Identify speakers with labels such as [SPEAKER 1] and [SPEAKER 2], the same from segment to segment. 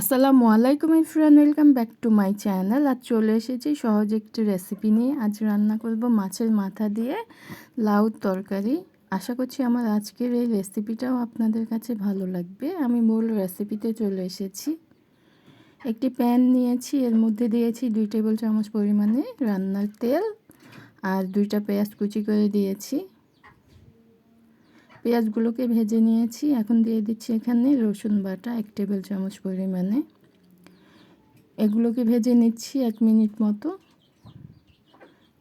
[SPEAKER 1] আসসালামু আলাইকুম friend welcome back to my channel. আর চলে এসেছি সহজ একটি রেসিপি নিয়ে। আজ রান্না করব মাছের মাথা দিয়ে লাউ তরকারি। আশা করছি আমার আজকের এই রেসিপিটাও আপনাদের কাছে ভালো লাগবে। আমি মূল রেসিপিতে চলে এসেছি। একটি প্যান নিয়েছি, এর মধ্যে দিয়েছি দুই টেবিল চামচ পরিমাণে রান্নার তেল আর দুইটা পেঁয়াজ কুচি করে দিয়েছি। পেঁয়াজগুলোকে ভেজে নিয়েছি। এখন দিয়ে দিচ্ছি এখানে রসুন বাটা এক টেবিল চামচ পরিমাণে। এগুলোকে ভেজে নিচ্ছি এক মিনিট মতো।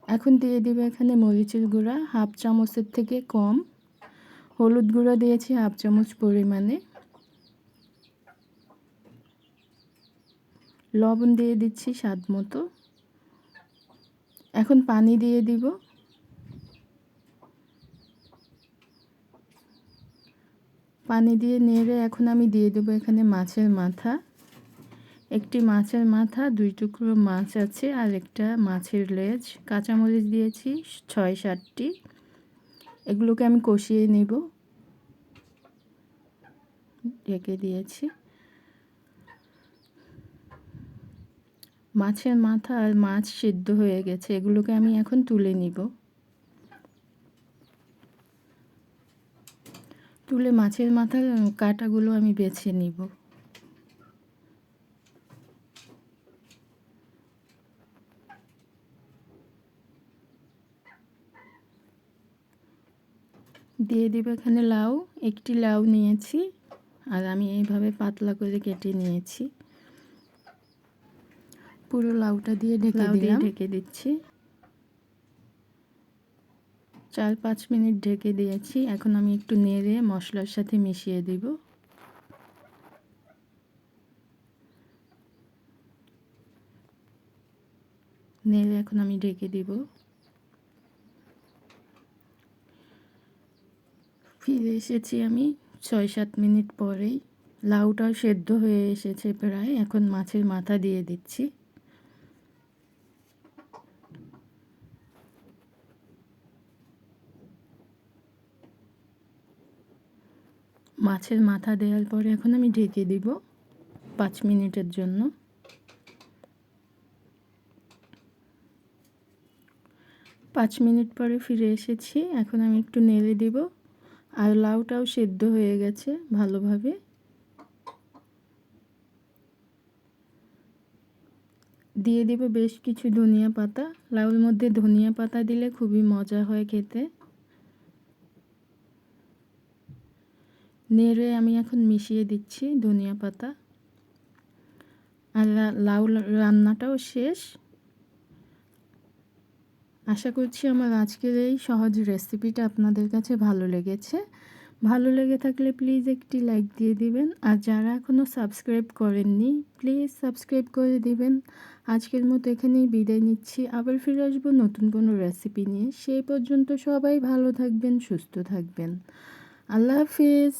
[SPEAKER 1] এখন দিয়ে দিব এখানে মরিচের গুঁড়া, হাফ চামচের থেকে কম। হলুদ গুঁড়া দিয়েছি হাফ চামচ পরিমাণে। লবণ দিয়ে দিচ্ছি স্বাদ মতো। এখন পানি দিয়ে দিব। পানি দিয়ে নেড়ে এখন আমি দিয়ে দেবো এখানে মাছের মাথা। একটি মাছের মাথা, দুই টুকরো মাছ আছে আর একটা মাছের লেজ। কাঁচামরিচ দিয়েছি, ছয় সাতটি। এগুলোকে আমি কষিয়ে নেব। ঢেকে দিয়েছি। মাছের মাথা আর মাছ সিদ্ধ হয়ে গেছে, এগুলোকে আমি এখন তুলে নিব। তুলে মাছের মাথার কাটাগুলো আমি বেছে নিব। দিয়ে দিব এখানে লাউ একটি লাউ নিয়েছি আর আমি এইভাবে পাতলা করে কেটে নিয়েছি। পুরো লাউটা দিয়ে ঢেকে দিয়ে ঢেকে দিচ্ছি। চার, পাঁচ মিনিট ঢেকে দিয়েছি। এখন আমি একটু নেড়ে মশলার সাথে মিশিয়ে দিব। নেড়ে এখন আমি ঢেকে দিব। ফিরে এসেছি আমি ছয়, সাত মিনিট পরেই। লাউটাও সেদ্ধ হয়ে এসেছে প্রায়। এখন মাছের মাথা দিয়ে দিচ্ছি। মাছের মাথা দেওয়ার পরে এখন আমি ঢেকে দিব পাঁচ মিনিটের জন্য। পাঁচ মিনিট পরে ফিরে এসেছি। এখন আমি একটু নেড়ে দিব। আর লাউটাও সেদ্ধ হয়ে গেছে ভালোভাবে। দিয়ে দিব বেশ কিছু ধনিয়া পাতা। লাউর মধ্যে ধনিয়া পাতা দিলে খুবই মজা হয় খেতে। নেড়ে আমি এখন মিশিয়ে দিচ্ছি ধনিয়া পাতা। আর লাউ রান্নাটাও শেষ। আশা করছি আমার আজকের এই সহজ রেসিপিটা আপনাদের কাছে ভালো লেগেছে। ভালো লেগে থাকলে প্লিজ একটি লাইক দিয়ে দিবেন। আর যারা এখনও সাবস্ক্রাইব করেননি, প্লিজ সাবস্ক্রাইব করে দিবেন। আজকের মতো এখানেই বিদায় নিচ্ছি। আবার ফিরে আসব নতুন কোনো রেসিপি নিয়ে। সেই পর্যন্ত সবাই ভালো থাকবেন, সুস্থ থাকবেন। আল্লাহ হাফিজ